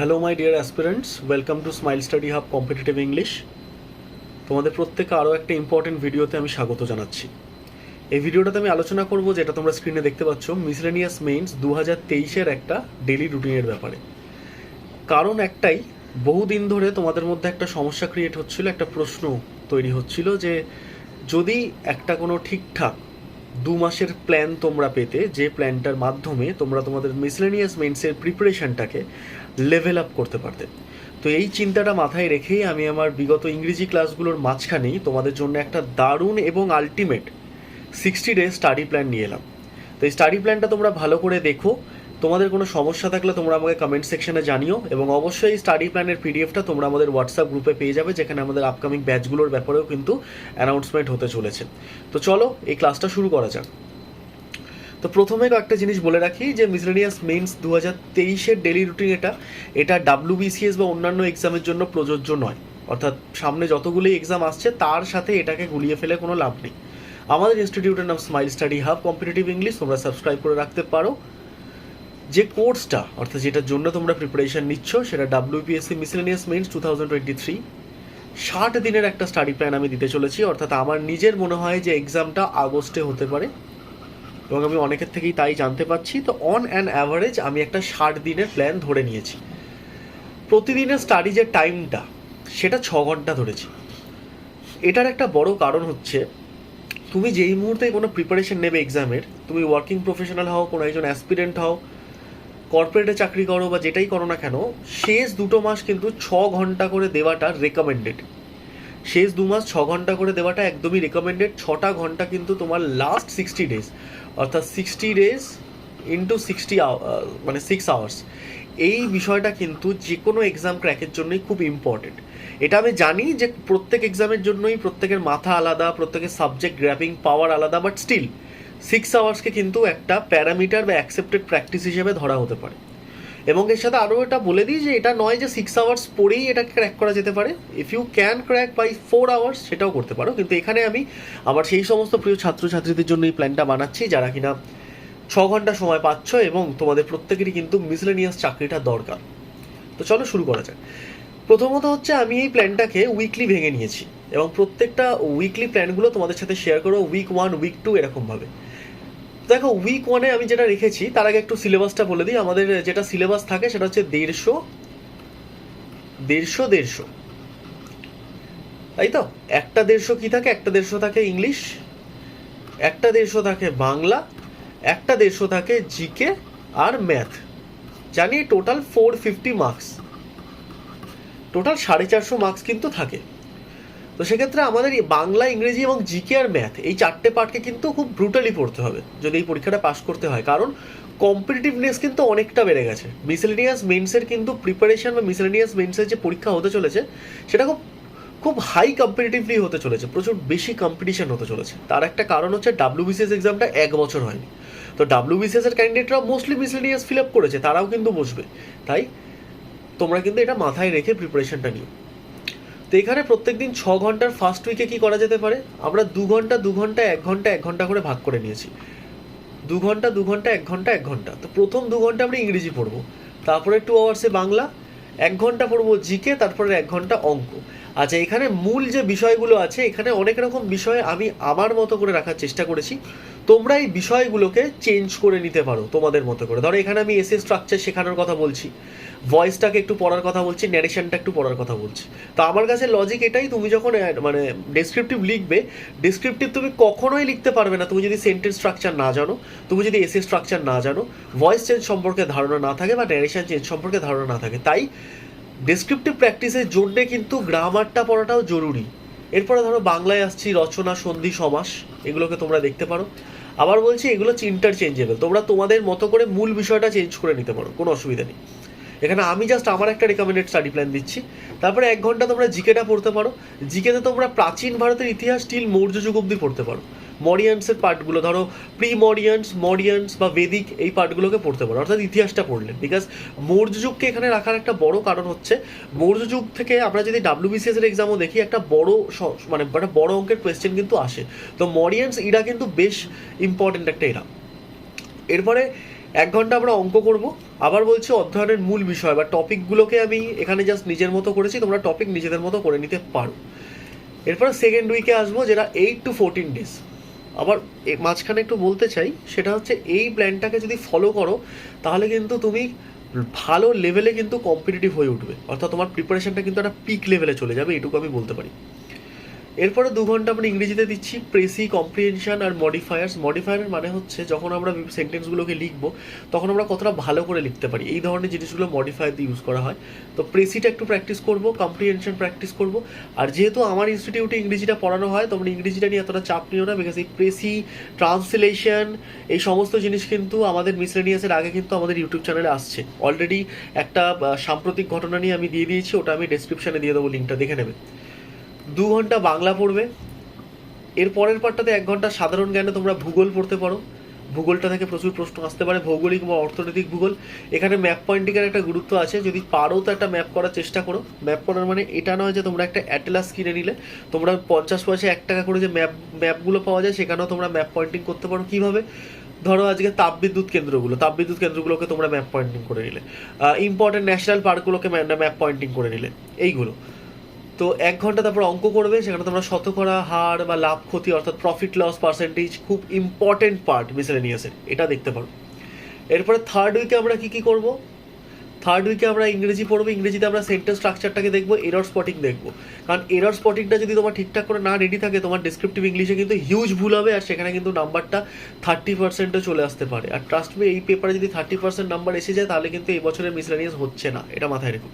Hello my dear aspirants welcome to smile study hub competitive English তোমাদের প্রত্যেকে আরও একটা ইম্পর্টেন্ট ভিডিওতে আমি স্বাগত জানাচ্ছি। এই ভিডিওটাতে আমি আলোচনা করব যেটা তোমরা স্ক্রিনে দেখতে পাচ্ছ মিসলেনিয়াস মেইনস দু হাজার তেইশের একটা ডেলি রুটিনের ব্যাপারে। কারণ একটাই, বহুদিন ধরে তোমাদের মধ্যে একটা সমস্যা ক্রিয়েট হচ্ছিল, একটা প্রশ্ন তৈরি হচ্ছিল যে, যদি একটা কোনো ঠিকঠাক দু মাসের প্ল্যান তোমরা পেতে, যে প্ল্যানটার মাধ্যমে তোমরা তোমাদের মিসলেনিয়াস মেন্সের প্রিপারেশনটাকে লেভেল আপ করতে পারতে তো এই চিন্তাটা মাথায় রেখেই আমি আমার বিগত ইংরেজি ক্লাসগুলোর মাঝখানেই তোমাদের জন্য একটা দারুণ এবং ultimate sixty day study plan নিয়ে এলাম। তো এই স্টাডি প্ল্যানটা তোমরা ভালো করে দেখো। তোমাদের কোনো সমস্যা থাকলে তোমরা আমাকে কমেন্ট সেকশনে জানিও এবং অবশ্যই এই স্টাডি প্ল্যানের পিডিএফটা তোমরা আমাদের হোয়াটসঅ্যাপ গ্রুপে পেয়ে যাবে, যেখানে আমাদের আপকামিং ব্যাচগুলোর ব্যাপারেও কিন্তু অ্যানাউন্সমেন্ট হতে চলেছে। তো চলো এই ক্লাসটা শুরু করা যাক। তো প্রথমে কয়েকটা জিনিস বলে রাখি, যে মিসলেনিয়াস মেইনস দু হাজার তেইশের ডেলি রুটিন এটা এটা ডাব্লিউবিসিএস বা অন্যান্য এক্সামের জন্য প্রযোজ্য নয়। অর্থাৎ সামনে যতগুলি এক্সাম আসছে, তার সাথে এটাকে গুলিয়ে ফেলে কোনো লাভ নেই। আমাদের ইনস্টিটিউটের নাম smile study hub competitive English তোমরা সাবস্ক্রাইব করে রাখতে পারো। যে কোর্সটা অর্থাৎ যেটার জন্য তোমরা প্রিপারেশন নিচ্ছ, সেটা WPSC miscellaneous mains two thousand twenty three ষাট দিনের একটা স্টাডি প্ল্যান আমি দিতে চলেছি, অর্থাৎ আমার নিজের মনে হয় যে এক্সামটা আগস্টে হতে পারে। এবং আমি অনেকের থেকেই তাই জানতে পারছি। তো অন অ্যান অ্যাভারেজ আমি একটা ষাট দিনের প্ল্যান ধরে নিয়েছি। প্রতিদিনের স্টাডি যে টাইমটা সেটা ছ ঘণ্টা ধরেছি। এটার একটা বড় কারণ হচ্ছে, তুমি যেই মুহূর্তে কোনো প্রিপারেশন নেবে এক্সামের তুমি ওয়ার্কিং প্রফেশনাল হও, কোনো একজন অ্যাসপিরেন্ট হও কর্পোরেটে চাকরি করো বা যেটাই করো না কেন, শেষ দুটো মাস কিন্তু ছ ঘণ্টা করে দেওয়াটা রেকমেন্ডেড শেষ দু মাস ছ ঘণ্টা করে দেওয়াটা একদমই রেকমেন্ডেড ছটা ঘণ্টা কিন্তু তোমার লাস্ট সিক্সটি ডেজ অর্থাৎ সিক্সটি ডেজ ইন্টু সিক্সটি মানে সিক্স আওয়ার্স এই বিষয়টা কিন্তু যে কোনো এক্সাম ক্র্যাকের জন্যই খুব ইম্পর্টেন্ট এটা আমি জানি যে প্রত্যেক এক্সামের জন্যই প্রত্যেকের মাথা আলাদা, প্রত্যেকের সাবজেক্ট গ্র্যাপিং পাওয়ার আলাদা বাট স্টিল সিক্স আওয়ার্সকে কিন্তু একটা প্যারামিটার বা অ্যাকসেপ্টেড প্র্যাকটিস হিসেবে ধরা হতে পারে। এবং এর সাথে আরও এটা বলে দিই যে এটা নয় যে সিক্স আওয়ার্স পরেই এটাকে ক্র্যাক করা যেতে পারে। If you can crack by four hours সেটাও করতে পারো। কিন্তু এখানে আমি আমার সেই সমস্ত প্রিয় ছাত্রছাত্রীদের জন্য এই প্ল্যানটা বানাচ্ছি, যারা কিনা ছ ঘণ্টা সময় পাচ্ছ এবং তোমাদের প্রত্যেকেরই কিন্তু মিসলেনিয়াস চাকরিটা দরকার। তো চলো শুরু করা যাক। প্রথমত হচ্ছে আমি এই প্ল্যানটাকে উইকলি ভেঙে নিয়েছি এবং প্রত্যেকটা উইকলি প্ল্যানগুলো তোমাদের সাথে শেয়ার করো উইক ওয়ান উইক টু এরকমভাবে। দেখো উইক ওয়ানে আমি যেটা রেখেছি, তার আগে একটু সিলেবাসটা বলে দিই। আমাদের যেটা সিলেবাস থাকে, সেটা হচ্ছে দেড়শো দেড়শো দেড়শো। তাই তো? একটা দেড়শো কি থাকে? একটা দেড়শো থাকে ইংলিশ, একটা দেড়শো থাকে বাংলা, একটা দেড়শো থাকে জিকে আর ম্যাথ। জানি total four fifty marks total সাড়ে চারশো মার্কস কিন্তু থাকে। তো সেক্ষেত্রে আমাদের বাংলা, ইংরেজি এবং জিকে আর ম্যাথ এই চারটে পার্টকে কিন্তু খুব ব্রুটালি পড়তে হবে যদি এই পরীক্ষাটা পাশ করতে হয়। কারণ কম্পিটিটিভনেস কিন্তু অনেকটা বেড়ে গেছে। মিসেলিনিয়াস মেন্সের কিন্তু প্রিপারেশন বা মিসেলিনিয়াস মেন্সের যে পরীক্ষা হতে চলেছে, সেটা খুব খুব হাই কম্পিটিটিভলি হতে চলেছে। প্রচুর বেশি কম্পিটিশন হতে চলেছে। তার একটা কারণ হচ্ছে ডাব্লিউ ডাব্লিউবিসিএস এক্সামটা এক বছর হয়নি। তো ডাব্লিউ ডাব্লিউবিসিএস এর ক্যান্ডিডেটরা মোস্টলি মিসেলিনিয়াস ফিল আপ করেছে, তারাও কিন্তু বসবে। তাই তোমরা কিন্তু এটা মাথায় রেখে প্রিপারেশনটা নিও। তো এখানে প্রত্যেকদিন ছ ঘণ্টার ফার্স্ট উইকে কি করা যেতে পারে? আমরা দু ঘণ্টা দু ঘণ্টা, এক ঘণ্টা এক ঘণ্টা করে ভাগ করে নিয়েছি। দু ঘণ্টা দু ঘণ্টা, এক ঘণ্টা এক ঘণ্টা। তো প্রথম দু ঘণ্টা আমরা ইংরেজি পড়ব। তারপরে টু আওয়ার্সে বাংলা, এক ঘণ্টা পড়ব জিকে তারপরে এক ঘণ্টা অঙ্ক। আচ্ছা এখানে মূল যে বিষয়গুলো আছে, এখানে অনেক রকম বিষয় আমি আমার মতো করে রাখার চেষ্টা করেছি। তোমরা এই বিষয়গুলোকে চেঞ্জ করে নিতে পারো তোমাদের মতো করে। ধরো, এখানে আমি এসে স্ট্রাকচার শেখানোর কথা বলছি। ভয়েসটাকে একটু পড়ার কথা বলছি ন্যারেশনটা একটু পড়ার কথা বলছি। তো আমার কাছে লজিক এটাই, তুমি যখন মানে ডেসক্রিপটিভ লিখবে ডেসক্রিপটিভ তুমি কখনোই লিখতে পারবে না। তুমি যদি সেন্টেন্স স্ট্রাকচার না জানো, তুমি যদি এসে স্ট্রাকচার না জানো ভয়েস চেঞ্জ সম্পর্কে ধারণা না থাকে বা ন্যারেশন চেঞ্জ সম্পর্কে ধারণা না থাকে। তাই ডেসক্রিপটিভ প্র্যাকটিসের জন্যে কিন্তু গ্রামারটা পড়াটাও জরুরি। এরপরে ধরো, বাংলায় আসছি, রচনা, সন্ধি, সমাস, এগুলোকে তোমরা দেখতে পারো। আবার বলছি, এগুলো ইন্টারচেঞ্জেবল তোমরা তোমাদের মতো করে মূল বিষয়টা চেঞ্জ করে নিতে পারো, কোনো অসুবিধা নেই। এখানে আমি জাস্ট আমার একটা রেকমেন্ডেড স্টাডি প্ল্যান দিচ্ছি। তারপরে এক ঘণ্টা তোমরা জিকেটা পড়তে পারো। জিকেতে তোমরা প্রাচীন ভারতের ইতিহাস স্টিল মৌর্য যুগ অব্দি পড়তে পারো। মরিয়ান্সের পার্টগুলো ধরো প্রি মরিয়ান্স মরিয়ান্স বা বেদিক এই পার্টগুলোকে পড়তে পারো। অর্থাৎ ইতিহাসটা পড়লেন বিকজ মৌর্য যুগকে এখানে রাখার একটা বড় কারণ হচ্ছে, মৌর্য যুগ থেকে আমরা যদি ডাব্লিউবিসিএস এর এক্সামও দেখি, একটা বড় মানে একটা বড় অঙ্কের কোয়েশ্চেন কিন্তু আসে। তো মরিয়ান্স এরা কিন্তু বেশ ইম্পর্টেন্ট একটা এরা। এরপরে এক ঘণ্টা আমরা অঙ্ক করব। আবার বলছি অধ্যয়নের মূল বিষয় বা টপিকগুলোকে আমি এখানে জাস্ট নিজের মতো করেছি, তোমরা টপিক নিজেদের মতো করে নিতে পারো। এরপর সেকেন্ড উইকে আসব যেটা এইট টু ফোরটিন ডেজ আবার মাঝখানে একটু বলতে চাই, সেটা হচ্ছে এই প্ল্যানটাকে যদি ফলো করো, তাহলে কিন্তু তুমি ভালো লেভেলে কিন্তু কম্পিটিটিভ হয়ে উঠবে। অর্থাৎ তোমার প্রিপারেশনটা কিন্তু একটা পিক লেভেলে চলে যাবে এটুকু আমি বলতে পারি। এরপরে দু ঘণ্টা আমরা ইংরেজিতে দিচ্ছি প্রেসি কম্প্রিহেনশন আর মডিফায়ার্স। মডিফায়ারের মানে হচ্ছে যখন আমরা সেন্টেন্সগুলোকে লিখব, তখন আমরা কতটা ভালো করে লিখতে পারি। এই ধরনের জিনিসগুলো মডিফায়ার দিয়ে ইউজ করা হয়। তো প্রেসিটা একটু প্র্যাকটিস করব কম্প্রিহেনশন প্র্যাকটিস করব। আর যেহেতু আমার ইনস্টিটিউটে ইংরেজিটা পড়ানো হয় তোমরা ইংরেজিটা নিয়ে এতটা চাপ নিও না বিকজ এই প্রেসি ট্রান্সলেশন এই সমস্ত জিনিস কিন্তু আমাদের মিসলেনিয়াসের আগে কিন্তু আমাদের ইউটিউব চ্যানেলে আসছে। অলরেডি একটা সাম্প্রতিক ঘটনা নিয়ে আমি দিয়ে দিয়েছি, ওটা আমি ডেসক্রিপশনে দিয়ে দেবো লিঙ্কটা দেখে নেবে। দু ঘণ্টা বাংলা পড়বে। এর পরের পার্টটাতে এক ঘণ্টা সাধারণ জ্ঞানে তোমরা ভূগোল পড়তে পারো। ভূগোলটা থেকে প্রচুর প্রশ্ন আসতে পারে, ভৌগোলিক বা অর্থনৈতিক ভূগোল। এখানে ম্যাপ পয়েন্টিংয়ের একটা গুরুত্ব আছে। যদি পারো তো একটা ম্যাপ করার চেষ্টা করো। ম্যাপ করার মানে এটা নয় যে তোমরা একটা অ্যাটলাস কিনে নিলে। তোমরা পঞ্চাশ পয়সা এক টাকা করে যে ম্যাপ, ম্যাপগুলো পাওয়া যায় সেখানেও তোমরা ম্যাপ পয়েন্টিং করতে পারো। কীভাবে? ধরো আজকে তাপবিদ্যুৎ কেন্দ্রগুলো, তাপবিদ্যুৎ কেন্দ্রগুলোকে তোমরা ম্যাপ পয়েন্টিং করে নিলে। ইম্পর্টেন্ট ন্যাশনাল পার্কগুলোকে ম্যাপ পয়েন্টিং করে নিলে। এইগুলো। তো এক ঘণ্টা তারপর অঙ্ক করবে, সেখানে তোমরা শতকরা হার বা লাভ ক্ষতি, অর্থাৎ প্রফিট লস পার্সেন্টেজ খুব ইম্পর্টেন্ট পার্ট মিসেলেনিয়াসের এটা দেখতে পারো। এরপরে থার্ড উইকে আমরা কি কি করব? থার্ড উইকে আমরা ইংরেজি পড়ব, ইংরেজিতে আমরা সেন্টেন্স স্ট্রাকচারটাকে দেখব এরর স্পটিং দেখব। কারণ এরর স্পটিংটা যদি তোমার ঠিকঠাক করে না রেডি থাকে, তোমার ডেসক্রিপটিভ ইংলিশে কিন্তু হিউজ ভুল হবে, আর সেখানে কিন্তু নাম্বারটা থার্টি পার্সেন্টও চলে আসতে পারে। আর ট্রাস্ট মি এই পেপারে যদি থার্টি পার্সেন্ট নাম্বার এসে যায়, তাহলে কিন্তু এই বছরের মিসলেনিয়াস হচ্ছে না, এটা মাথায় রেখো।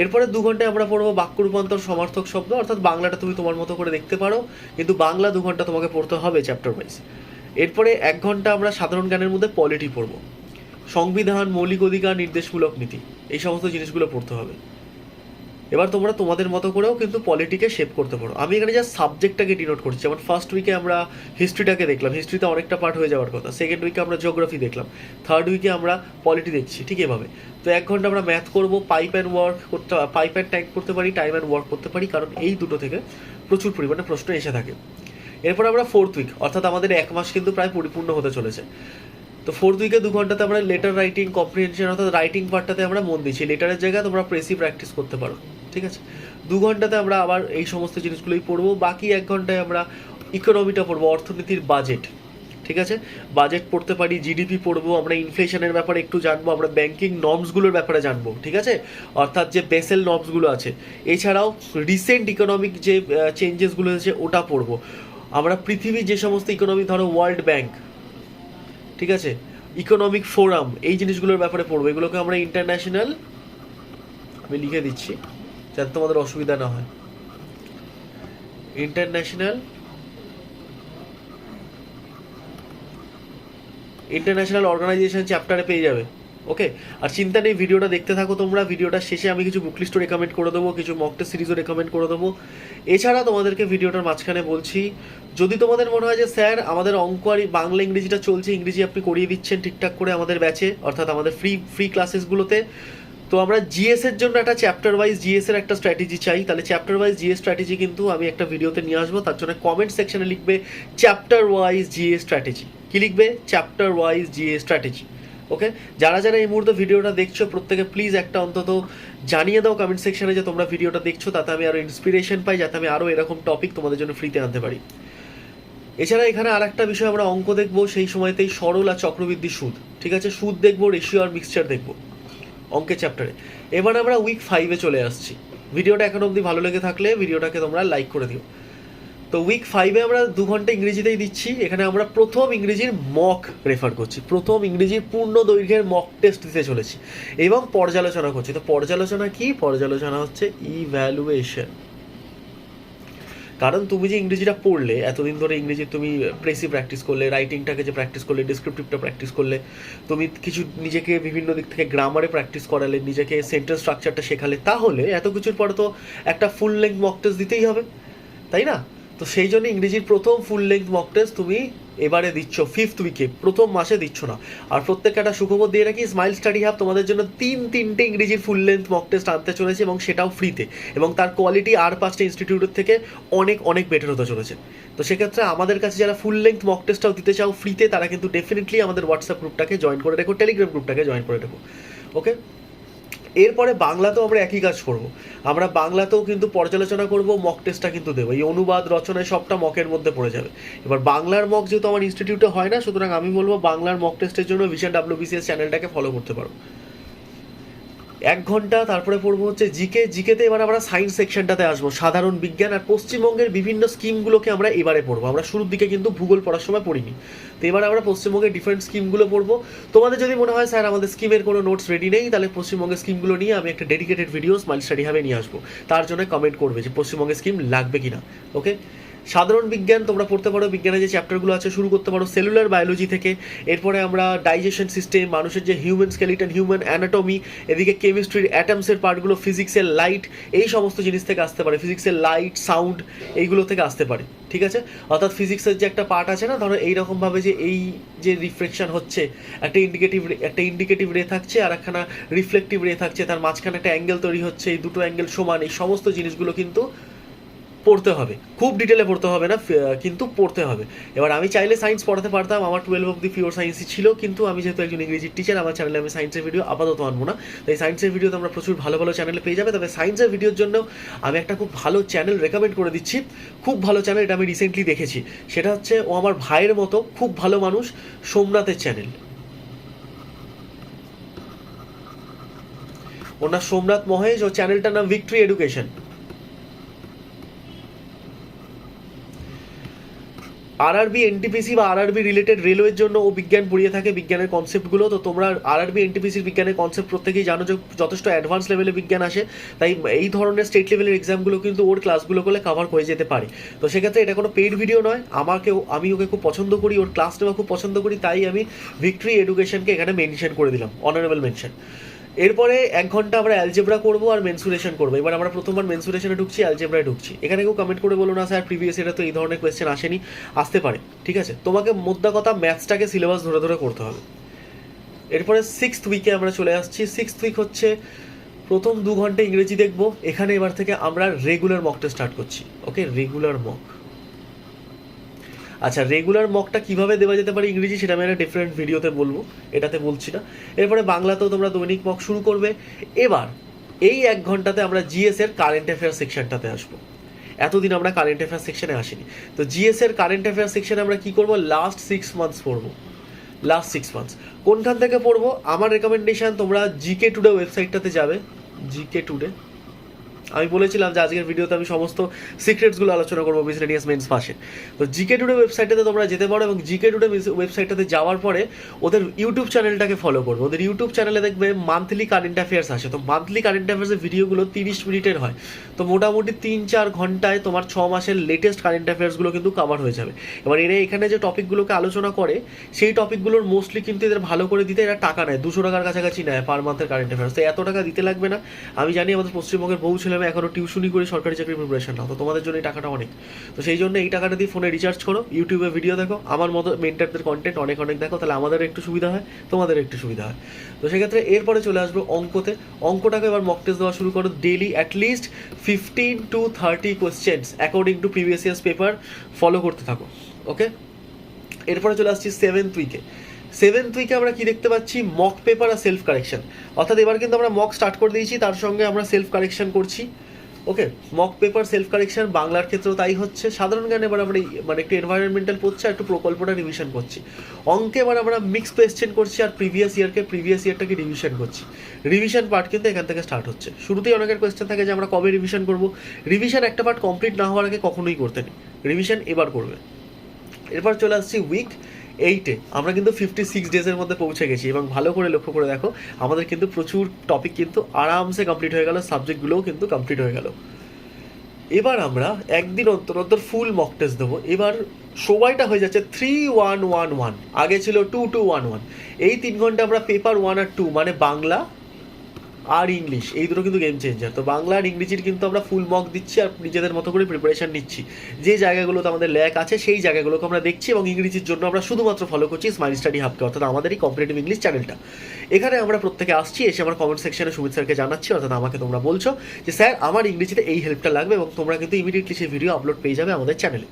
এরপরে দু ঘন্টায় আমরা পড়ব বাক্য রূপান্তর সমার্থক শব্দ অর্থাৎ বাংলাটা তুমি তোমার মতো করে দেখতে পারো, কিন্তু বাংলা দু ঘণ্টা তোমাকে পড়তে হবে চ্যাপ্টার ওয়াইজ এরপরে এক ঘণ্টা আমরা সাধারণ জ্ঞানের মধ্যে পলিটি পড়ব। সংবিধান, মৌলিক অধিকার, নির্দেশমূলক নীতি, এই সমস্ত জিনিসগুলো পড়তে হবে। এবার তোমরা তোমাদের মতো করেও কিন্তু পলিটিকে শেপ করতে পারো। আমি এখানে জাস্ট সাবজেক্টটাকে ডিনোট করছি। যেমন ফার্স্ট উইকে আমরা হিস্ট্রিটাকে দেখলাম। হিস্ট্রিতে অনেকটা পার্ট হয়ে যাওয়ার কথা। সেকেন্ড উইকে আমরা জিওগ্রাফি দেখলাম। থার্ড উইকে আমরা পলিটি দেখছি, ঠিক এভাবে। তো এক ঘণ্টা আমরা ম্যাথ করব পাইপ অ্যান্ড ওয়ার্ক করতে পাইপ অ্যান্ড ট্যাঙ্ক করতে পারি টাইম অ্যান্ড ওয়ার্ক করতে পারি, কারণ এই দুটো থেকে প্রচুর পরিমাণে প্রশ্ন এসে থাকে। এরপর আমরা ফোর্থ উইক অর্থাৎ আমাদের এক মাস কিন্তু প্রায় পরিপূর্ণ হতে চলেছে। তো ফোর্থ উইকে দু ঘন্টাতে আমরা লেটার রাইটিং কম্প্রিহেনশন অর্থাৎ রাইটিং পার্টটাতে আমরা মন দিচ্ছি। লেটারের জায়গায় তোমরা প্রেসি প্র্যাকটিস করতে পারো। ঠিক আছে? দু ঘন্টাতে আমরা আবার এই সমস্ত জিনিসগুলোই পড়ব। বাকি এক ঘন্টায় আমরা ইকোনমিটা পড়ব, অর্থনীতির বাজেট ঠিক আছে? বাজেট পড়তে পারি জিডিপি পড়ব, আমরা ইনফ্লেশনের ব্যাপারে একটু জানব, আমরা ব্যাংকিং নর্মসগুলোর ব্যাপারে জানব, ঠিক আছে? অর্থাৎ যে বেসেল নর্মসগুলো আছে, এছাড়াও রিসেন্ট ইকোনমিক যে চেঞ্জেসগুলো হয়েছে, ওটা পড়ব। আমরা পৃথিবীর যে সমস্ত ইকোনমি ধরো ওয়ার্ল্ড ব্যাংক ঠিক আছে? ইকোনমিক ফোরাম এই জিনিসগুলোর ব্যাপারে পড়ব। এগুলোকে আমরা ইন্টারন্যাশনাল আমি লিখে দিচ্ছি। যাতে তোমাদের অসুবিধা না হয়। ইন্টারন্যাশনাল ইন্টারন্যাশনাল অর্গানাইজেশন চ্যাপ্টারে পেয়ে যাবে। ওকে আর চিন্তা নেই, ভিডিওটা দেখতে থাকো তোমরা। ভিডিওটা শেষে আমি কিছু বুক লিস্টও রেকমেন্ড করে দেবো, কিছু মক টেস্ট সিরিজও রেকমেন্ড করে দেবো। এছাড়া তোমাদেরকে ভিডিওটার মাঝখানে বলছি, যদি তোমাদের মনে হয় যে, স্যার, আমাদের অঙ্ক আর বাংলা ইংরেজিটা চলছে, ইংরেজি আপনি করিয়ে দিচ্ছেন ঠিকঠাক করে আমাদের ব্যাচে অর্থাৎ আমাদের ফ্রি ফ্রি ক্লাসেসগুলোতে তো আমরা জিএস এর জন্য একটা চ্যাপ্টার ওয়াইজ জিএস এর একটা স্ট্র্যাটেজি চাই। তাহলে চ্যাপ্টার ওয়াইজ জিএস স্ট্র্যাটেজি কিন্তু আমি একটা ভিডিওতে নিয়ে আসব। তার জন্য কমেন্ট সেকশনে লিখবে চ্যাপ্টার ওয়াইজ জিএস স্ট্র্যাটেজি কি লিখবে? Chapter wise GS strategy okay যারা যারা এই মুহূর্তে ভিডিওটা দেখছ, প্রত্যেকে প্লিজ একটা অন্তত জানিয়ে দাও কমেন্ট সেকশনে যে তোমরা ভিডিওটা দেখছ। তাতে আমি আরও ইন্সপিরেশন পাই, যাতে আমি আরও এরকম টপিক তোমাদের জন্য ফ্রিতে আনতে পারি। এছাড়া এখানে আর একটা বিষয় আমরা অঙ্ক দেখব। সেই সময়তেই সরল আর চক্রবৃদ্ধি সুদ। ঠিক আছে? সুদ দেখব রেশিও আর মিক্সচার দেখব। অঙ্কের চ্যাপ্টারে এবার আমরা উইক ফাইভে চলে আসছি। ভিডিওটা এখন অবধি ভালো লেগে থাকলে ভিডিওটাকে তোমরা লাইক করে দিও। তো উইক ফাইভে আমরা দু ঘণ্টা ইংরেজিতেই দিচ্ছি। এখানে আমরা প্রথম ইংরেজির মক রেফার করছি। প্রথম ইংরেজির পূর্ণ দৈর্ঘ্যের মক টেস্ট দিতে চলেছি। এবং পর্যালোচনা করছি। তো পর্যালোচনা কি? পর্যালোচনা হচ্ছে ইভ্যালুয়েশন কারণ তুমি যে ইংরেজিটা পড়লে, এতদিন ধরে ইংরেজি তুমি প্রেসি প্র্যাকটিস করলে রাইটিংটাকে যে প্র্যাকটিস করলে ডিসক্রিপটিভটা প্র্যাকটিস করলে, তুমি কিছু নিজেকে বিভিন্ন দিক থেকে গ্রামারে প্র্যাকটিস করালে, নিজেকে সেন্টেন্স স্ট্রাকচারটা শেখালে, তাহলে এত কিছুর পরে তো একটা ফুল লেংথ মক টেস্ট দিতেই হবে, তাই না? তো সেই জন্য ইংরেজির প্রথম ফুল লেংথ মক টেস্ট তুমি এবারে দিচ্ছ ফিফথ উইকে প্রথম মাসে দিচ্ছ না। আর প্রত্যেকটা একটা সুখবর দিয়ে রাখি স্মাইল স্টাডি হাব তোমাদের জন্য তিন তিনটে ইংরেজির ফুল লেন্থ মক টেস্ট আনতে চলেছে এবং সেটাও ফ্রিতে এবং তার কোয়ালিটি আর পাঁচটা ইনস্টিটিউটের থেকে অনেক অনেক বেটার হতে চলেছে। তো সেক্ষেত্রে আমাদের কাছে যারা ফুল লেন্থ মক টেস্টটাও দিতে চাও ফ্রিতে তারা কিন্তু ডেফিনেটলি আমাদের হোয়াটসঅ্যাপ গ্রুপটাকে জয়েন করে রেখো টেলিগ্রাম গ্রুপটাকে জয়েন করে রেখো। ওকে এরপরে বাংলাতেও আমরা একই কাজ করব। আমরা বাংলাতেও কিন্তু পর্যালোচনা করব মক টেস্টটা কিন্তু দেবো। এই অনুবাদ রচনায় সবটা মকের মধ্যে পড়ে যাবে। এবার বাংলার মক যেহেতু আমার ইনস্টিটিউটে হয় না, সুতরাং আমি বলব বাংলার মক টেস্টের জন্য ভিশন ডাব্লিউবিসিএস চ্যানেলটাকে ফলো করতে পারো। এক ঘণ্টা, তারপরে পড়ব হচ্ছে জিকে। জিকেতে এবার আমরা সায়েন্স সেকশনটাতে আসব, সাধারণ বিজ্ঞান আর পশ্চিমবঙ্গের বিভিন্ন স্কিমগুলোকে আমরা এবারে পড়ব। আমরা শুরুর দিকে কিন্তু ভূগোল পড়ার সময় পড়িনি। তো এবার আমরা পশ্চিমবঙ্গের ডিফারেন্ট স্কিমগুলো পড়ব। তোমাদের যদি মনে হয়, স্যার, আমাদের স্কিমের কোনো নোটস রেডি নেই, তাহলে পশ্চিমবঙ্গের স্কিমগুলো নিয়ে আমি একটা ডেডিকেটেড ভিডিও স্মাইল স্টাডি হবে নিয়ে আসব। তার জন্য কমেন্ট করবে যে পশ্চিমবঙ্গের স্কিম লাগবে কিনা ওকে সাধারণ বিজ্ঞান তোমরা পড়তে পারো, বিজ্ঞানের যে চ্যাপ্টারগুলো আছে, শুরু করতে পারো সেলুলার বায়োলজি থেকে। এরপরে আমরা ডাইজেশন সিস্টেম মানুষের যে হিউম্যান স্কেলিটন হিউম্যান অ্যানাটমি এদিকে কেমিস্ট্রির অ্যাটমসের পার্টগুলো ফিজিক্সের লাইট এই সমস্ত জিনিস থেকে আসতে পারে। ফিজিক্সের লাইট সাউন্ড এইগুলো থেকে আসতে পারে। ঠিক আছে? অর্থাৎ ফিজিক্সের যে একটা পার্ট আছে না, ধরো এইরকমভাবে যে এই যে রিফ্লেকশন হচ্ছে, একটা ইন্ডিকেটিভ একটা ইন্ডিকেটিভ রে থাকছে আর একখানা রিফ্লেকটিভ রে থাকছে। তার মাঝখানে একটা অ্যাঙ্গেল তৈরি হচ্ছে, এই দুটো অ্যাঙ্গেল সমান, এই সমস্ত জিনিসগুলো কিন্তু পড়তে হবে। খুব ডিটেলে পড়তে হবে না কিন্তু পড়তে হবে। এবার আমি চাইলে সায়েন্স পড়াতে পারতাম, আমার টুয়েলভ অব্দি পিওর সায়েন্সই ছিল, কিন্তু আমি যেহেতু একজন ইংরেজির টিচার আমার চ্যানেলে আমি সায়েন্সের ভিডিও আপাতত আনব না। তাই সায়েন্সের ভিডিও তোমরা প্রচুর ভালো ভালো চ্যানেলে পেয়ে যাবে, তবে সায়েন্সের ভিডিওর জন্য আমি একটা খুব ভালো চ্যানেল রেকমেন্ড করে দিচ্ছি। খুব ভালো চ্যানেল এটা আমি রিসেন্টলি দেখেছি। সেটা হচ্ছে ও আমার ভাইয়ের মতো খুব ভালো মানুষ, সোমনাথের চ্যানেল ওনার সোমনাথ মহেশ, ও চ্যানেলটার নাম ভিক্টরি এডুকেশন আরআরবি এনটিপিসি বা আরআরবি রিলেটেড রেলওয়ের জন্য ও বিজ্ঞান পড়িয়ে থাকে বিজ্ঞানের কনসেপ্টগুলো তো তোমরা আরআরবি এনটিপিসির বিজ্ঞানের কনসেপ্ট প্রত্যেকেই জানো যে যথেষ্ট অ্যাডভান্স লেভেলে বিজ্ঞান আসে। তাই এই ধরনের স্টেট লেভেলের এক্সামগুলো কিন্তু ওর ক্লাসগুলো করলে কভার হয়ে যেতে পারে। তো সেক্ষেত্রে এটা কোনো পেইড ভিডিও নয়। আমাকেও, আমি ওকে খুব পছন্দ করি, ওর ক্লাস নেওয়া খুব পছন্দ করি, তাই আমি ভিক্টরি এডুকেশনকে এখানে মেনশন করে দিলাম অনারেবল মেনশন এরপরে এক ঘণ্টা আমরা অ্যালজেব্রা করব আর মেনসুরেশন করব। এবার আমরা প্রথমবার মেনসুরেশনে ঢুকছি অ্যালজেব্রায় ঢুকছি। এখানে কেউ কমেন্ট করে বলো না, স্যার প্রিভিয়াস এটা তো এই ধরনের কোয়েশ্চেন আসেনি, আসতে পারে। ঠিক আছে? তোমাকে মোদ্দা কথা ম্যাথসটাকে সিলেবাস ধরে ধরে করতে হবে। এরপরে সিক্সথ উইকে আমরা চলে আসছি। সিক্সথ উইক হচ্ছে প্রথম দু ঘণ্টা ইংরেজি দেখব। এখানে এবার থেকে আমরা রেগুলার মকটা স্টার্ট করছি। ওকে রেগুলার মক আচ্ছা রেগুলার মকটা কীভাবে দেওয়া যেতে পারে ইংরেজি সেটা আমি একটা ডিফারেন্ট ভিডিওতে বলব, এটাতে বলছি না। এরপরে বাংলাতেও তোমরা দৈনিক মক শুরু করবে। এবার, এই এক ঘন্টাতে আমরা জিএস এর কারেন্ট অ্যাফেয়ার সেকশনটাতে আসব। এতদিন আমরা কারেন্ট অ্যাফেয়ার সেকশনে আসিনি। তো জিএস এর কারেন্ট অ্যাফেয়ার সেকশনে আমরা কি করব? লাস্ট সিক্স মান্থস পড়ব। লাস্ট সিক্স মান্থস কোনখান থেকে পড়ব? আমার রেকমেন্ডেশন তোমরা জিকে টুডে ওয়েবসাইটটাতে যাবে। জিকে টুডে আমি বলেছিলাম যে আজকের ভিডিওতে আমি সমস্ত সিক্রেটসগুলো আলোচনা করব মিসলেনিয়াস মেন্স পাশে। তো জিকে টুডে ওয়েবসাইটটাতে তোমরা যেতে পারো এবং জিকে টুডে ওয়েবসাইটটাতে যাওয়ার পরে ওদের ইউটিউব চ্যানেলটাকে ফলো করব। ওদের ইউটিউব চ্যানেলে দেখবে মান্থলি কারেন্ট অ্যাফেয়ার্স আসে। তো মান্থলি কারেন্ট অ্যাফেয়ার্সের ভিডিওগুলো তিরিশ মিনিটের হয়। তো মোটামুটি তিন চার ঘন্টায় তোমার ছ মাসের লেটেস্ট কারেন্ট অ্যাফেয়ার্সগুলো কিন্তু কভার হয়ে যাবে। এবার এরা এখানে যে টপিকগুলোকে আলোচনা করে, সেই টপিকগুলোর মোস্টলি কিন্তু এদের ভালো করে দিতে এরা টাকা নেয়। দুশো টাকার কাছাকাছি নেয় পার মান্থের কারেন্ট অ্যাফেয়ার্স তো এত টাকা দিতে লাগবে না। আমি জানি আমাদের পশ্চিমবঙ্গের বহু ছেলেমেয়ে এখনও টিউশনি করে সরকারি চাকরির প্রিপারেশন নাও। তো তোমাদের জন্য এই টাকাটা অনেক। তো সেই জন্য এই টাকাটা দিয়ে ফোনে রিচার্জ করো ইউটিউবে ভিডিও দেখো। আমার মতো মেন্টারদের কন্টেন্ট অনেক অনেক দেখো, তাহলে আমাদের একটু সুবিধা হয়, তোমাদের একটু সুবিধা হয়। তো সেক্ষেত্রে এরপরে চলে আসব অঙ্কতে। অঙ্কটাকে এবার মক টেস্ট দেওয়া শুরু করো daily at least fifteen to thirty questions according to previous years paper follow করতে থাকো ওকে এরপরে চলে আসছি সেভেন্থ উইকে সেভেন্থ উইকে আমরা কি দেখতে পাচ্ছি? মক পেপার আর সেলফ কারেকশন অর্থাৎ এবার কিন্তু আমরা মক স্টার্ট করে দিয়েছি, তার সঙ্গে আমরা সেলফ কারেকশন করছি। Okay mock paper self correction বাংলার ক্ষেত্রেও তাই হচ্ছে। সাধারণ জ্ঞানে এবার আমরা মানে একটু এনভায়রনমেন্টাল পড়ছি আর একটু প্রকল্পটা রিভিশন করছি। অঙ্কে এবার আমরা মিক্স কোয়েশ্চেন করছি আর প্রিভিয়াস ইয়ারকে প্রিভিয়াস ইয়ারটাকে রিভিশন করছি। রিভিশন পার্ট কিন্তু এখান থেকে স্টার্ট হচ্ছে। শুরুতেই অনেকের কোয়েশ্চেন থাকে যে আমরা কবে রিভিশন করব? রিভিশন একটা পার্ট কমপ্লিট না হওয়ার আগে কখনোই করতে নেই। রিভিশন এবার করবে। এরপর চলে আসছি উইক এইটে আমরা কিন্তু ফিফটি সিক্স ডেজের মধ্যে পৌঁছে গেছি এবং ভালো করে লক্ষ্য করে দেখো, আমাদের কিন্তু প্রচুর টপিক কিন্তু আরামসে কমপ্লিট হয়ে গেল সাবজেক্টগুলোও কিন্তু কমপ্লিট হয়ে গেল। এবার আমরা একদিন অন্তর অন্তর ফুল মক টেস্ট দেবো। এবার সময়টা হয়ে যাচ্ছে থ্রি ওয়ান ওয়ান ওয়ান আগে ছিল টু টু ওয়ান ওয়ান এই তিন ঘণ্টা আমরা পেপার ওয়ান আর টু মানে বাংলা আর ইংলিশ এই দুটো কিন্তু গেম চেঞ্জার তো বাংলা আর ইংরেজির কিন্তু আমরা ফুল মক দিচ্ছি আর নিজেদের মতো করে প্রিপারেশন নিচ্ছি। যে জায়গাগুলোতে আমাদের ল্যাক আছে, সেই জায়গাগুলোকে আমরা দেখছি এবং ইংরেজির জন্য আমরা শুধুমাত্র ফলো করছি স্মাইল স্টাডি হাবকে অর্থাৎ আমাদেরই কম্পিটিটিভ ইংলিশ চ্যানেলটা এখানে আমরা প্রত্যেকে আসছি, এসে আমার কমেন্ট সেকশনে সুমিত স্যারকে জানাচ্ছি, অর্থাৎ আমাকে তোমরা বলছো যে, স্যার, আমার ইংরেজিতে এই হেল্পটা লাগবে এবং তোমরা কিন্তু ইমিডিয়েটলি সেই ভিডিও আপলোড পেয়ে যাবে আমাদের চ্যানেলে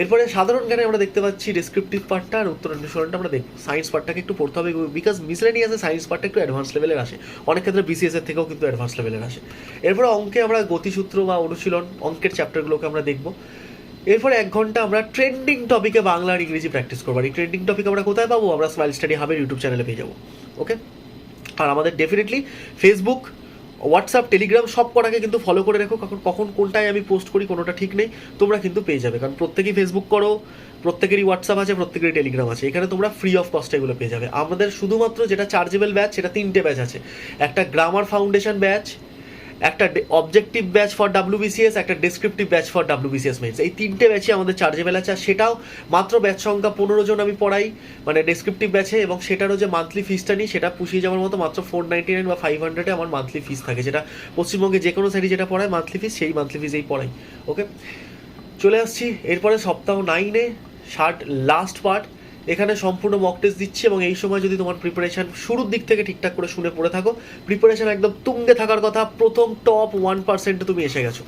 এরপরে সাধারণ জ্ঞানে আমরা দেখতে পাচ্ছি ডিসক্রিপটিভ পার্টটা আর উত্তর অনুসরণটা আমরা দেখব। সায়েন্স পার্টটাকে একটু পড়তে হবে বিকজ মিসলেনিয়াসে সায়েন্স পার্টটা একটু অ্যাডভান্স লেভেলের আসে। অনেক ক্ষেত্রে বিসিএস এর থেকেও কিন্তু অ্যাডভান্স লেভেলের আসে। এরপরে অঙ্কে আমরা গতিসূত্র বা অনুশীলন, অঙ্কের চ্যাপ্টারগুলোকে আমরা দেখব। এরপরে এক ঘণ্টা আমরা ট্রেন্ডিং টপিকে বাংলা আর ইংরেজি প্র্যাকটিস করব। আর এই ট্রেন্ডিং টপিক আমরা কোথায় পাবো? আমরা স্মাইল স্টাডি হাবের ইউটিউব চ্যানেলে পেয়ে যাব। ওকে আর আমাদের ডেফিনেটলি ফেসবুক হোয়াটসঅ্যাপ টেলিগ্রাম সব কটাকে কিন্তু ফলো করে রেখো কখন কখন কোনটায় আমি পোস্ট করি, কোনোটা ঠিক নেই, তোমরা কিন্তু পেয়ে যাবে। কারণ প্রত্যেকেই ফেসবুক করো, প্রত্যেকেরই হোয়াটসঅ্যাপ আছে, প্রত্যেকেরই টেলিগ্রাম আছে। এখানে তোমরা ফ্রি অফ কস্টে এগুলো পেয়ে যাবে। আমাদের শুধুমাত্র যেটা চার্জেবল ব্যাচ সেটা তিনটে ব্যাচ আছে। একটা গ্রামার ফাউন্ডেশন ব্যাচ একটা অবজেক্টিভ ব্যাচ ফর ডাব্লিউবিসিএস একটা descriptive batch for WBCS mains এই তিনটে ব্যাচই আমাদের চার্জেবল আছে, আর সেটাও মাত্র ব্যাচ সংখ্যা পনেরো জন আমি পড়াই মানে ডেসক্রিপটিভ ব্যাচে এবং সেটারও যে মান্থলি ফিসটা নিই, সেটা পুষিয়ে যাওয়ার মতো মাত্র ফোর নাইনটি নাইন বা ফাইভ হান্ড্রেডে আমার মান্থলি ফিস থাকে, যেটা পশ্চিমবঙ্গে যে কোনো সাইডে যেটা পড়ায় মান্থলি ফিস সেই মান্থলি ফিসেই পড়াই ওকে চলে আসছি, এরপরে সপ্তাহ নাইনে ষাট লাস্ট পার্ট এখানে সম্পূর্ণ মক টেস্ট দিচ্ছি এবং এই সময় যদি তোমার প্রিপারেশন শুরুর দিক থেকে ঠিকঠাক করে শুনে পড়ে থাকো প্রিপারেশন একদম তুঙ্গে থাকার কথা, প্রথম টপ ওয়ান পার্সেন্টে তুমি এসে গেছো।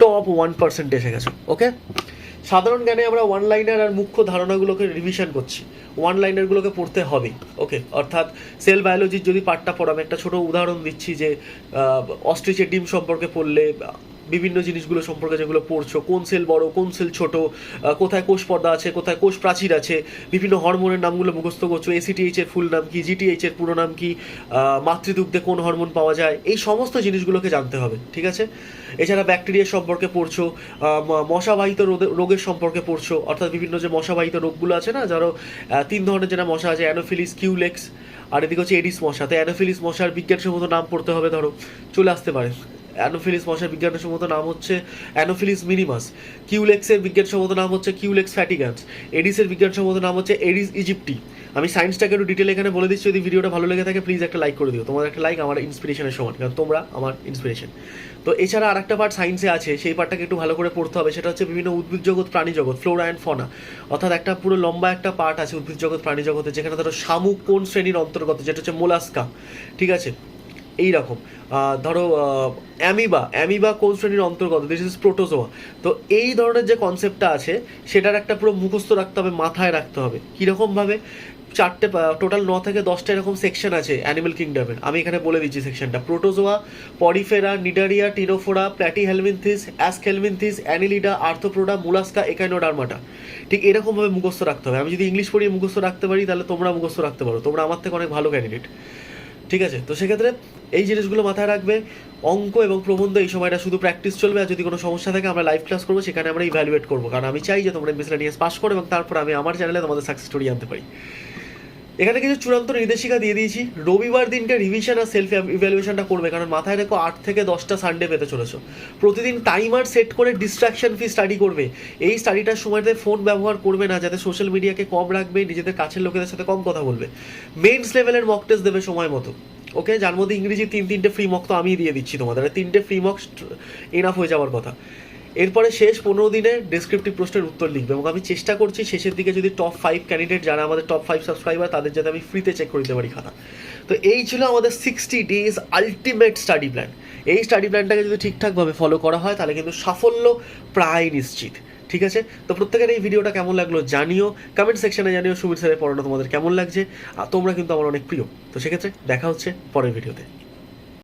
টপ ওয়ান পার্সেন্ট এসে গেছো ওকে সাধারণ জ্ঞানে আমরা ওয়ান লাইনার আর মুখ্য ধারণাগুলোকে রিভিশন করছি। ওয়ান লাইনারগুলোকে পড়তে হবে ওকে অর্থাৎ সেল বায়োলজির যদি পার্টটা পড়ো, আমি একটা ছোট উদাহরণ দিচ্ছি যে অস্ট্রিচের ডিম সম্পর্কে পড়লে বিভিন্ন জিনিসগুলো সম্পর্কে যেগুলো পড়ছো, কোন সেল বড়, কোন সেল ছোট কোথায় কোষ পর্দা আছে, কোথায় কোষ প্রাচীর আছে, বিভিন্ন হরমোনের নামগুলো মুখস্থ করছ এসিটিএইচ এর ফুল নাম কি জিটিএইচ এর পুরো নাম কি মাতৃদুগ্ধে কোন হরমোন পাওয়া যায়, এই সমস্ত জিনিসগুলোকে জানতে হবে, ঠিক আছে? এছাড়া ব্যাকটেরিয়া সম্পর্কে পড়ছো মশাবাহিত রোগের সম্পর্কে পড়ছো, অর্থাৎ বিভিন্ন যে মশাবাহিত রোগগুলো আছে না যারো তিন ধরনের যেটা মশা আছে অ্যানোফিলিস কিউলেক্স আর এদিকে হচ্ছে এডিস মশা, তো অ্যানোফিলিস মশার বিজ্ঞানসম্মত নাম পড়তে হবে, ধরো, চলে আসতে পারে। অ্যানোফিলিস মশার বিজ্ঞানসম্মত নাম হচ্ছে অ্যানোফিলিস মিনিমাস, কিউলেক্সের বিজ্ঞানসম্মত নাম হচ্ছে কিউলেক্স ফ্যাটিগান্স, এডিসের বিজ্ঞানসম্মত নাম হচ্ছে এডিস ইজিপ্টি। আমি সায়েন্সটাকে একটু ডিটেল এখানে বলে দিচ্ছি, যদি ভিডিওটা ভালো লেগে থাকে প্লিজ একটা লাইক করে দিও। তোমার একটা লাইক আমার ইন্সপিরেশনের সমান, কারণ তোমরা আমার ইন্সপিরেশন তো এছাড়া আরেকটা পার্ট সায়েন্সে আছে, সেই পার্টটাকে একটু ভালো করে পড়তে হবে, সেটা হচ্ছে বিভিন্ন উদ্ভিদ জগৎ, প্রাণী জগৎ ফ্লোরা অ্যান্ড ফনা অর্থাৎ একটা পুরো লম্বা একটা পার্ট আছে উদ্ভিদ জগৎ, প্রাণী জগতে যেখানে ধরো শামুক কোন শ্রেণির অন্তর্গত, যেটা হচ্ছে মোলাস্কা। ঠিক আছে? এই রকম ধরো অ্যামিবা অ্যামিবা কোন শ্রেণির অন্তর্গত? দিস ইজ প্রোটোজোয়া তো এই ধরনের যে কনসেপ্টটা আছে, সেটার একটা পুরো মুখস্থ রাখতে হবে, মাথায় রাখতে হবে। কীরকমভাবে? চারটে টোটাল ন থেকে দশটা এরকম সেকশন আছে অ্যানিমেল কিংডমের আমি এখানে বলে দিচ্ছি সেকশনটা protozoa porifera cnidaria ctenophora platyhelminthes aschelminthes annelida arthropoda mollusca echinodermata ঠিক এরকমভাবে মুখস্থ রাখতে হবে। আমি যদি ইংলিশ পড়িয়ে মুখস্থ রাখতে পারি, তাহলে তোমরা মুখস্থ রাখতে পারো। তোমরা আমার থেকে অনেক ভালো ক্যান্ডিডেট ঠিক আছে? তো সেক্ষেত্রে এই জিনিসগুলো মাথায় রাখবে। অঙ্ক এবং প্রবন্ধ এই সময়টা শুধু প্র্যাকটিস চলবে আর যদি কোনো সমস্যা থাকে আমরা লাইভ ক্লাস করব, সেখানে আমরা ইভ্যালুয়েট করব। কারণ আমি চাই যে তোমরা মিসলেনিয়াস পাস করো এবং তারপর আমি আমার চ্যানেলে তোমাদের সাকসেস স্টোরি আনতে পারি। এখানে কিছু চূড়ান্ত নির্দেশিকা দিয়ে দিয়েছি। রবিবার দিনকে রিভিশন আর সেলফ ইভ্যালুয়েশনটা করবে, কারণ মাথায় রেখো আট থেকে দশটা সানডে পেতে চলেছো। প্রতিদিন টাইমার সেট করে ডিস্ট্রাকশন ফি স্টাডি করবে। এই স্টাডিটার সময়তে ফোন ব্যবহার করবে না, যাতে সোশ্যাল মিডিয়াকে কম রাখবে, নিজেদের কাছের লোকেদের সাথে কম কথা বলবে। মেন্স লেভেলের মক টেস্ট দেবে সময় মতো। ওকে যার মধ্যে ইংরেজি তিন তিনটে ফ্রি মক তো আমি দিয়ে দিচ্ছি তোমাদের। তিনটে ফ্রি মক এনাফ হয়ে যাওয়ার কথা। এরপরে শেষ পনেরো দিনে ডেসক্রিপটিভ প্রশ্নের উত্তর লিখবে এবং আমি চেষ্টা করছি শেষের দিকে যদি টপ ফাইভ ক্যান্ডিডেট যারা আমাদের টপ ফাইভ সাবস্ক্রাইবার তাদের যাতে আমি ফ্রিতে চেক করে দিতে পারি খাতা। তো এই ছিল আমাদের sixty days ultimate study plan এই স্টাডি প্ল্যানটাকে যদি ঠিকঠাকভাবে ফলো করা হয়, তাহলে কিন্তু সাফল্য প্রায় নিশ্চিত। ঠিক আছে? তো প্রত্যেকের এই ভিডিওটা কেমন লাগল জানিও। কমেন্ট সেকশনে জানিও সুমিত স্যারের পড়ানো তোমাদের কেমন লাগছে। আর তোমরা কিন্তু আমার অনেক প্রিয়। তো সেক্ষেত্রে দেখা হচ্ছে পরের ভিডিওতে